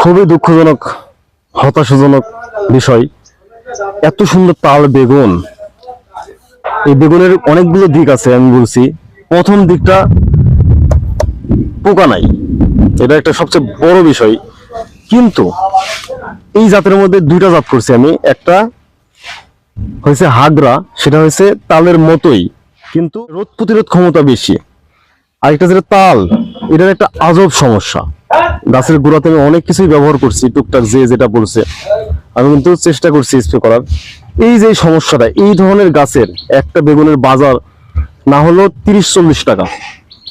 খুবই দুঃখজনক, হতাশাজনক বিষয়। এত সুন্দর তাল বেগুন। এই বেগুনের অনেকগুলো দিক আছে, আমি বলছি। প্রথম দিকটা পোকা নাই। এটা একটা সবচেয়ে বড় বিষয়। কিন্তু এই জাতের মধ্যে দুইটা জাত করছি আমি। একটা হয়েছে হাগরা, সেটা হয়েছে তালের মতোই, কিন্তু রোদ প্রতিরোধ ক্ষমতা বেশি। আরেকটা যেটা তাল, এটার একটা আজব সমস্যা। গাছের গোড়াতে আমি অনেক কিছুই ব্যবহার করছি, টুকটাক যে যেটা বলছে। আমি কিন্তু চেষ্টা করছি স্প্রে করার। এই যে সমস্যাটা, এই ধরনের গাছের একটা বেগুনের বাজার না হলো তিরিশ চল্লিশ টাকা।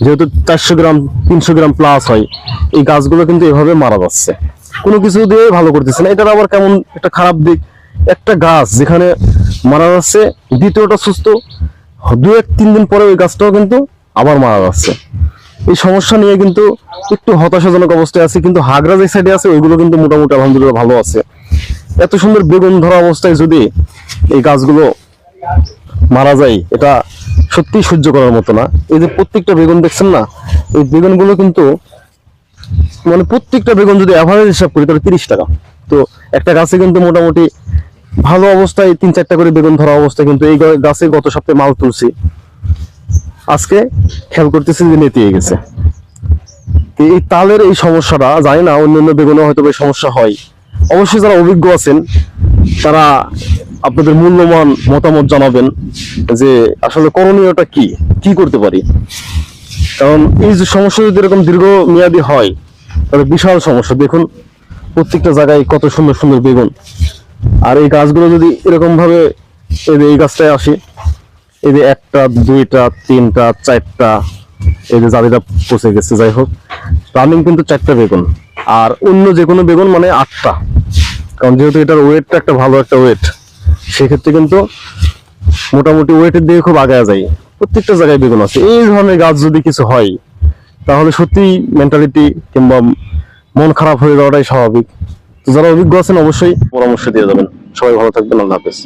যেহেতু চারশো গ্রাম, তিনশো গ্রাম প্লাস হয়, এই গাছগুলো কিন্তু এভাবে মারা যাচ্ছে। কোনো কিছু দিয়ে ভালো করতেছে না। এটার আবার কেমন একটা খারাপ দিক? একটা গাছ যেখানে মারা যাচ্ছে, দ্বিতীয়টা সুস্থ দু এক তিন দিন পরে ওই গাছটাও কিন্তু আবার মারা যাচ্ছে। এই সমস্যা নিয়ে কিন্তু একটু হতাশাজনক অবস্থায় আছে, কিন্তু হাগরা যে সাইডে আছে, ওইগুলো কিন্তু মোটামুটি আলহামদুলিল্লাহ ভালো আছে। এত সুন্দর বেগুন ধরা অবস্থায় যদি এই গাছগুলো মারা যায়, এটা সত্যি সহ্য করার মতো না। এই যে প্রত্যেকটা বেগুন দেখছেন না, এই বেগুনগুলো কিন্তু মানে প্রত্যেকটা বেগুন যদি অ্যাভারেজ হিসাব করি, তাহলে তিরিশ টাকা। তো একটা গাছে কিন্তু মোটামুটি ভালো অবস্থায় তিন চারটা করে বেগুন ধরা অবস্থায় কিন্তু এই গাছে গত সপ্তাহে মাল তুলছি। আজকে খেয়াল করতেছি যে নেতিয়ে গেছে। এই তালের এই সমস্যাটা, জানি না, অন্যান্য বেগুনে হয়তো এই সমস্যা হয়। অবশ্যই যারা অভিজ্ঞ আছেন, তারা আপনাদের মূল্যবান মতামত জানাবেন যে আসলে করণীয়টা কি কি করতে পারি। কারণ এই যে সমস্যা যদি এরকম দীর্ঘমেয়াদী হয়, তাহলে বিশাল সমস্যা। দেখুন, প্রত্যেকটা জায়গায় কত সুন্দর সুন্দর বেগুন। আর এই গাছগুলো যদি এরকম ভাবে এই গাছটায় আসি এই যে একটা, দুইটা, তিনটা, চারটা, এই যে জালিটা পচে গেছে, যাই হোক। রানিং কিন্তু চারটা বেগুন, আর অন্য যে কোনো বেগুন মানে আটটা। কারণ যেহেতু এটার ওয়েটটা একটা ভালো একটা ওয়েট, সেক্ষেত্রে কিন্তু মোটামুটি ওয়েটের দিকে খুব আগায় যায়। প্রত্যেকটা জায়গায় বেগুন আছে। এই ধরনের গাছ যদি কিছু হয়, তাহলে সত্যি মেন্টালিটি কিংবা মন খারাপ হয়ে যাওয়াটাই স্বাভাবিক। যারা অভিজ্ঞ আছেন, অবশ্যই পরামর্শ দিয়ে যাবেন। সবাই ভালো থাকবেন, আল্লাহ হাফেজ।